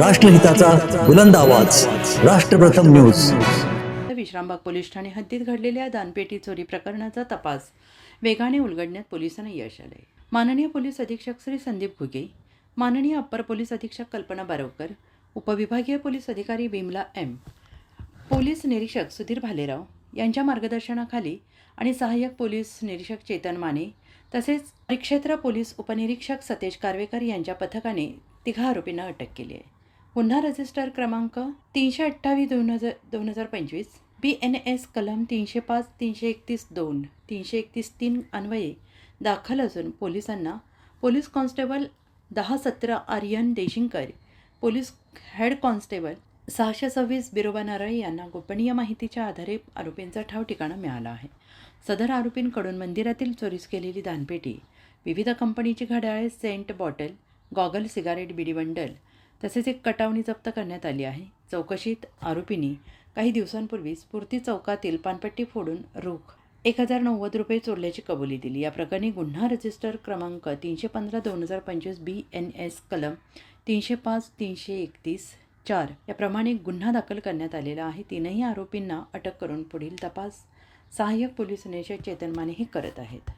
राष्ट्रहिताचा बुलंद आवाज. Rashtrapratham news. Vishrambag police ठाणे हद्दीत घडलेल्या दानपेटी चोरी प्रकरणाचा तपास. वेगाने उलगडण्यात पोलिसांना यश आले. माननीय पोलीस अधीक्षक श्री संदीप घुगे माननीय अप्पर पोलीस अधीक्षक कल्पना बारवकर उपविभागीय पोलीस अधिकारी विमला एम पोलीस निरीक्षक सुधीर भालेराव यांच्या मार्गदर्शनाखाली आणि सहाय्यक पोलीस निरीक्षक चेतन माने तसेच परिक्षेत्र पोलीस उपनिरीक्षक सतेज कारवेकर यांच्या पथकाने तिघा आरोपींना अटक केली आहे. गुन्हा रजिस्टर क्रमांक तीनशे अठ्ठावीस दोन हजार दोन हजार पंचवीस बी एन एस कलम तीनशे पाच तीनशे एकतीस दोन तीनशे एकतीस तीन अन्वये दाखल असून पोलिसांना पोलीस कॉन्स्टेबल दहा सतरा Aryan Deshinkar police head constable सहाशे सव्वीस बिरोबा नारळ यांना गोपनीय माहितीच्या आधारे आरोपींचा ठाव ठिकाणा मिळाला आहे. सदर आरोपींकडून मंदिरातील चोरीस केलेली दानपेटी विविध कंपनीची घड्याळे scent bottle goggle cigarette bidi bundle तसेच एक कटावणी जप्त करण्यात आली आहे. चौकशीत आरोपींनी काही दिवसांपूर्वी स्फूर्ती चौकातील पानपट्टी फोडून रोख एक हजार नव्वद रुपये चोरल्याची कबुली दिली. या प्रकरणी गुन्हा रजिस्टर क्रमांक तीनशे पंधरा दोन हजार पंचवीस बी एन एस कलम तीनशे पाच तीनशे एकतीस चार याप्रमाणे गुन्हा दाखल करण्यात आलेला आहे. तीनही आरोपींना अटक करून पुढील तपास सहाय्यक पोलीस निरीक्षक चेतन माने हे करत आहेत.